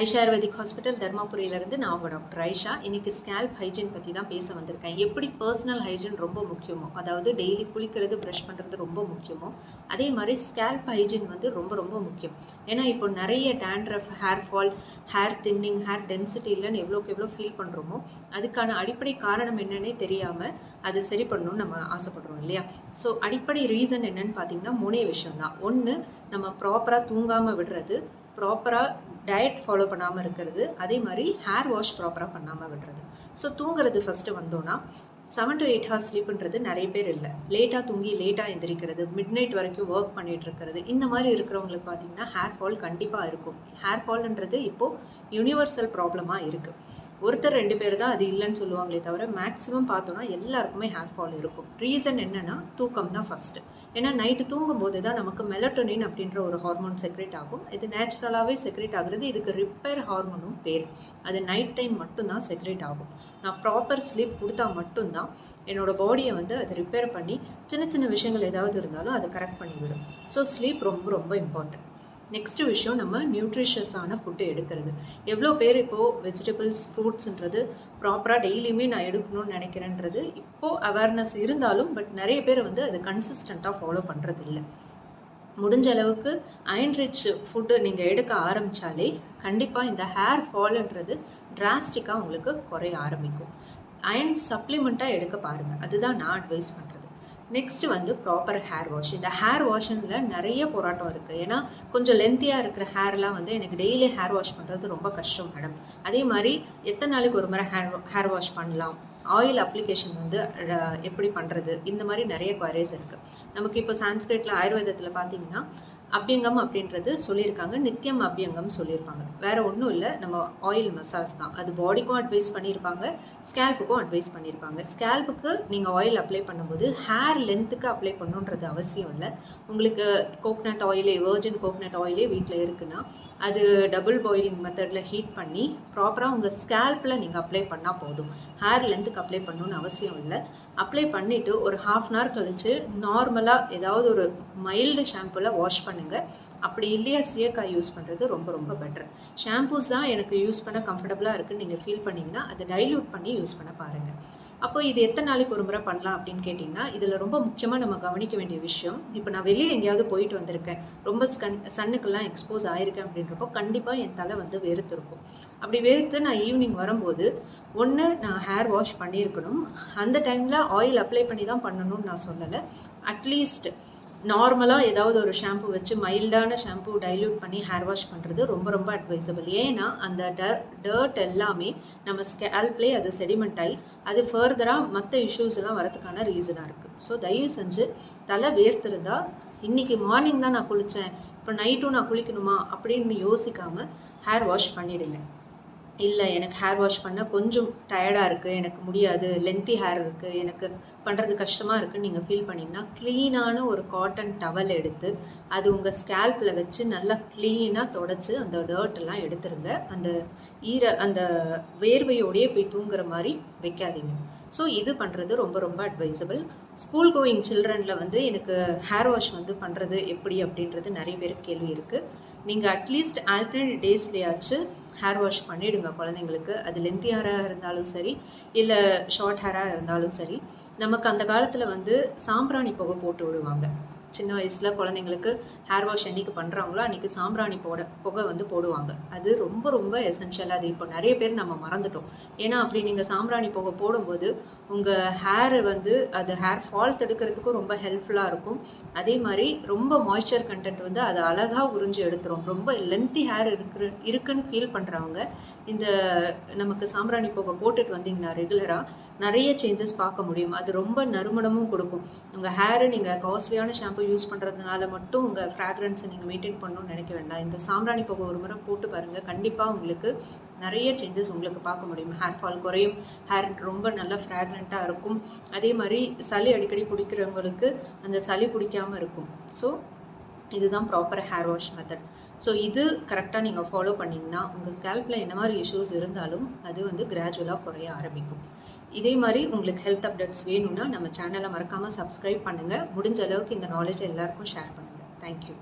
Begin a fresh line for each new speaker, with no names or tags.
Aisha ayurvedic hospital தர்மபுரியிலேருந்து நான் உங்கள் doctor Aisha இன்றைக்கி ஸ்கேல்ப் ஹைஜீன் பற்றி தான் பேச வந்திருக்கேன். எப்படி பர்சனல் ஹைஜீன் ரொம்ப முக்கியமோ அதாவது டெய்லி குளிக்கிறது ப்ரஷ் பண்ணுறது ரொம்ப முக்கியமோ அதே மாதிரி ஸ்கேல்ப் ஹைஜீன் வந்து ரொம்ப ரொம்ப முக்கியம். ஏன்னா இப்போ நிறைய dandruff hair fall hair thinning hair density இல்லைன்னு எவ்வளோக்கு எவ்வளோ ஃபீல் பண்ணுறோமோ அதுக்கான அடிப்படை காரணம் என்னன்னே தெரியாமல் அது சரி பண்ணணும்னு நம்ம ஆசைப்படுறோம் இல்லையா? ஸோ அடிப்படை ரீசன் என்னன்னு பார்த்தீங்கன்னா மூணே விஷயம் தான் ஒன்று நம்ம ப்ராப்பராக தூங்காமல் விடுறது ப்ராப்பராக டயட் ஃபாலோ பண்ணாமல் இருக்கிறது. அதே மாதிரி ஹேர் வாஷ் ப்ராப்பராக பண்ணாமல் விடுறது. ஸோ தூங்குறது ஃபஸ்ட்டு வந்தோன்னா செவன் டு எயிட் ஹவர்ஸ் ஸ்லீப்புன்றது நிறைய பேர் இல்லை. லேட்டாக தூங்கி லேட்டாக எந்திரிக்கிறது மிட் நைட் வரைக்கும் ஒர்க் பண்ணிட்டு இருக்கிறது. இந்த மாதிரி இருக்கிறவங்களுக்கு பார்த்தீங்கன்னா ஹேர் ஃபால் கண்டிப்பாக இருக்கும். ஹேர் ஃபால்ன்றது இப்போது யூனிவர்சல் ப்ராப்ளமாக இருக்குது ஒருத்தர் ரெண்டு பேர் தான் அது இல்லைன்னு சொல்லுவாங்களே தவிர மேக்ஸிமம் பார்த்தோன்னா எல்லாருக்குமே ஹேர் ஃபால் இருக்கும். ரீசன் என்னன்னா தூக்கம் தான் ஃபஸ்ட்டு ஏன்னா நைட்டு தூங்கும் போது தான் நமக்கு மெலட்டோனின் அப்படின்ற ஒரு ஹார்மோன் செக்ரேட் ஆகும். இது நேச்சுரலாகவே செக்ரேட் ஆகுறது இதுக்கு ரிப்பேர் ஹார்மோனும் பேர். அது நைட் டைம் மட்டும்தான் செக்ரேட் ஆகும். நான் ப்ராப்பர் ஸ்லீப் கொடுத்தா மட்டும்தான் என்னோட பாடியை வந்து அதை ரிப்பேர் பண்ணி சின்ன சின்ன விஷயங்கள் ஏதாவது இருந்தாலும் அதை கரெக்ட் பண்ணிவிடும். ஸோ ஸ்லீப் ரொம்ப ரொம்ப இம்பார்ட்டன்ட் நெக்ஸ்ட் விஷயம் நம்ம நியூட்ரிஷியஸான ஃபுட்டு எடுக்கிறது. எவ்வளோ பேர் இப்போது வெஜிடபிள்ஸ் ஃப்ரூட்ஸ்ன்றது ப்ராப்பராக டெய்லியுமே நான் எடுக்கணும்னு நினைக்கிறேன்றது இப்போது அவேர்னஸ் இருந்தாலும் பட் நிறைய பேர் வந்து அது கன்சிஸ்டண்ட்டாக ஃபாலோ பண்ணுறது இல்லை முடிஞ்ச அளவுக்கு அயன் ரிச் ஃபுட்டு நீங்கள் எடுக்க ஆரம்பித்தாலே கண்டிப்பாக இந்த ஹேர் ஃபால்ன்றது டிராஸ்டிக்காக உங்களுக்கு குறைய ஆரம்பிக்கும். அயன் சப்ளிமெண்ட்டாக எடுக்க பாருங்கள் அதுதான் நான் அட்வைஸ் பண்ணுறேன் நெக்ஸ்ட் வந்து ப்ராப்பர் ஹேர் வாஷ் இந்த ஹேர் வாஷிங்கில் நிறைய போராட்டம் இருக்குது ஏன்னா கொஞ்சம் லென்த்தியாக இருக்கிற ஹேர்லாம் வந்து எனக்கு டெய்லி ஹேர் வாஷ் பண்ணுறது ரொம்ப கஷ்டம் மேடம் அதே மாதிரி எத்தனை நாளைக்கு ஒரு முறை ஹேர் ஹேர் வாஷ் பண்ணலாம்? ஆயில் அப்ளிகேஷன் வந்து எப்படி பண்ணுறது இந்த மாதிரி நிறைய குவரிஸ் இருக்குது நமக்கு இப்போ சான்ஸ்கிரிட்டில் ஆயுர்வேதத்தில் பார்த்தீங்கன்னா அபியங்கம் அப்படின்றது சொல்லியிருக்காங்க நித்தியம் அபியங்கம் சொல்லியிருப்பாங்க. வேற ஒன்றும் இல்லை நம்ம ஆயில் மசாஜ் தான். அது பாடிக்கும் அட்வைஸ் பண்ணியிருப்பாங்க ஸ்கேல்புக்கும் அட்வைஸ் பண்ணியிருப்பாங்க. ஸ்கேல்புக்கு நீங்கள் ஆயில் அப்ளை பண்ணும்போது ஹேர் லென்த்துக்கு அப்ளை பண்ணுன்றது அவசியம் இல்லை. உங்களுக்கு கோக்னட் ஆயிலே வேர்ஜின் கோக்னட் ஆயிலே வீட்டில் இருக்குன்னா அது டபுள் பாயிலிங் மெத்தடில் ஹீட் பண்ணி ப்ராப்பராக உங்கள் ஸ்கேல்பில் நீங்கள் அப்ளை பண்ணால் போதும். ஹேர் லென்த்துக்கு அப்ளை பண்ணணும்னு அவசியம் இல்லை. அப்ளை பண்ணிவிட்டு ஒரு ஹாஃப் அன் ஹவர் கழித்து நார்மலாக ஏதாவது ஒரு மைல்டு ஷாம்புவில் வாஷ் பண்ணி பண்ணுங்க. அப்படி இல்லையா சீயக்காய் யூஸ் பண்ணுறது ரொம்ப ரொம்ப பெட்டர் ஷாம்பூஸ் தான் எனக்கு யூஸ் பண்ண கம்ஃபர்டபுளாக இருக்குன்னு நீங்கள் ஃபீல் பண்ணிங்கன்னா அதை டைல்யூட் பண்ணி யூஸ் பண்ண பாருங்கள் அப்போ இது எத்தனை நாளைக்கு ஒரு முறை பண்ணலாம் அப்படின்னு கேட்டிங்கன்னா இதில் ரொம்ப முக்கியமாக நம்ம கவனிக்க வேண்டிய விஷயம் இப்போ நான் வெளியில் எங்கேயாவது போயிட்டு வந்திருக்கேன் ரொம்ப ஸ்கன் சன்னுக்கெல்லாம் எக்ஸ்போஸ் ஆயிருக்கேன் அப்படின்றப்போ கண்டிப்பாக என் தலை வந்து வெறுத்திருக்கும் அப்படி வெறுத்து நான் ஈவினிங் வரும்போது ஒன்று நான் ஹேர் வாஷ் பண்ணியிருக்கணும். அந்த டைமில் ஆயில் அப்ளை பண்ணி தான் பண்ணணும்னு நான் சொல்லலை. அட்லீஸ்ட் நார்மலாக ஏதாவது ஒரு ஷாம்பு வச்சு மைல்டான ஷாம்பு டைல்யூட் பண்ணி ஹேர் வாஷ் பண்ணுறது ரொம்ப ரொம்ப அட்வைசபிள் ஏன்னா அந்த டர்ட் எல்லாமே நம்ம ஸ்கேல்ப்லேயே அது செடிமெண்ட் ஆகி அது ஃபர்தராக மற்ற இஷ்யூஸ் எல்லாம் வரதுக்கான ரீசனாக இருக்குது ஸோ தயவு செஞ்சு தலை வேர்த்திருந்தா இன்னைக்கு மார்னிங் தான் நான் குளித்தேன் இப்போ நைட்டும் நான் குளிக்கணுமா அப்படின்னு யோசிக்காமல் ஹேர் வாஷ் பண்ணிவிடுங்க இல்லை எனக்கு ஹேர் வாஷ் பண்ண கொஞ்சம் டயர்டாக இருக்குது எனக்கு முடியாது லென்த்தி ஹேர் இருக்குது எனக்கு பண்ணுறது கஷ்டமாக இருக்குன்னு நீங்கள் ஃபீல் பண்ணிங்கன்னா க்ளீனான ஒரு காட்டன் டவல் எடுத்து அது உங்கள் ஸ்கேல்பில் வச்சு நல்லா க்ளீனாக தொடச்சி அந்த டர்ட்டெல்லாம் எடுத்துருங்க. அந்த ஈர அந்த வேர்வையோடையே போய் தூங்குற மாதிரி வைக்காதீங்க. ஸோ இது பண்ணுறது ரொம்ப ரொம்ப அட்வைசபிள் ஸ்கூல் கோயிங் சில்ட்ரனில் வந்து எனக்கு ஹேர் வாஷ் வந்து பண்ணுறது எப்படி அப்படின்றது நிறைய பேருக்கு கேள்வி இருக்குது நீங்கள் அட்லீஸ்ட் ஆல்டர்னேட் டேஸ்லேயாச்சும் ஹேர் வாஷ் பண்ணிவிடுங்க குழந்தைங்களுக்கு. அது லென்த்தி ஹேராக இருந்தாலும் சரி இல்லை ஷார்ட் ஹேராக இருந்தாலும் சரி நமக்கு அந்த காலத்தில் வந்து சாம்பிராணி புகை போட்டு விடுவாங்க. சின்ன வயசில் குழந்தைங்களுக்கு ஹேர் வாஷ் என்றைக்கு பண்ணுறாங்களோ அன்றைக்கி சாம்பிராணி போட புகை வந்து போடுவாங்க. அது ரொம்ப ரொம்ப எசென்ஷியல் அது இப்போ நிறைய பேர் நம்ம மறந்துட்டோம். ஏன்னா அப்படி நீங்கள் சாம்பிராணி புகை போடும்போது உங்கள் ஹேர் வந்து அது ஹேர் ஃபால் தடுக்கிறதுக்கும் ரொம்ப ஹெல்ப்ஃபுல்லாக இருக்கும். அதே மாதிரி ரொம்ப மாய்ஸ்சர் கண்டென்ட் வந்து அதை அழகாக உறிஞ்சி எடுத்துரும். ரொம்ப லென்த்தி ஹேர் இருக்கிற இருக்குன்னு ஃபீல் பண்ணுறவங்க இந்த நமக்கு சாம்பிராணி புகை போட்டுட்டு வந்தீங்கன்னா ரெகுலராக நிறைய சேஞ்சஸ் பார்க்க முடியும். அது ரொம்ப நறுமணமும் கொடுக்கும். உங்கள் ஹேரை நீங்கள் காஸ்ட்லியான ஷாம்பு யூஸ் பண்ணுறதுனால மட்டும் உங்கள் ஃப்ராக்ரன்ஸை நீங்கள் மெயின்டைன் பண்ணணும்னு நினைக்க வேண்டாம். இந்த சாம்பிராணி புகை ஒரு முறை போட்டு பாருங்கள் கண்டிப்பாக உங்களுக்கு நிறைய சேஞ்சஸ் உங்களுக்கு பார்க்க முடியும். ஹேர் ஃபால் குறையும். ஹேர் ரொம்ப நல்லா ஃப்ராக்ரண்ட்டாக இருக்கும். அதே மாதிரி சளி அடிக்கடி பிடிக்கிறவங்களுக்கு அந்த சளி பிடிக்காமல் இருக்கும். ஸோ இதுதான் proper hair wash method so இது கரெக்டாக நீங்கள் ஃபாலோ பண்ணிங்கன்னா உங்கள் ஸ்கேல்பில் என்ன மாதிரி இஷ்யூஸ் இருந்தாலும் அது வந்து கிராஜுவலாக குறைய ஆரம்பிக்கும். இதே மாதிரி உங்களுக்கு ஹெல்த் அப்டேட்ஸ் வேணும்னா நம்ம சேனலை மறக்காமல் சப்ஸ்கிரைப் பண்ணுங்கள் முடிஞ்ச அளவுக்கு இந்த நாலேஜை எல்லாருக்கும் ஷேர் பண்ணுங்கள் தேங்க்யூ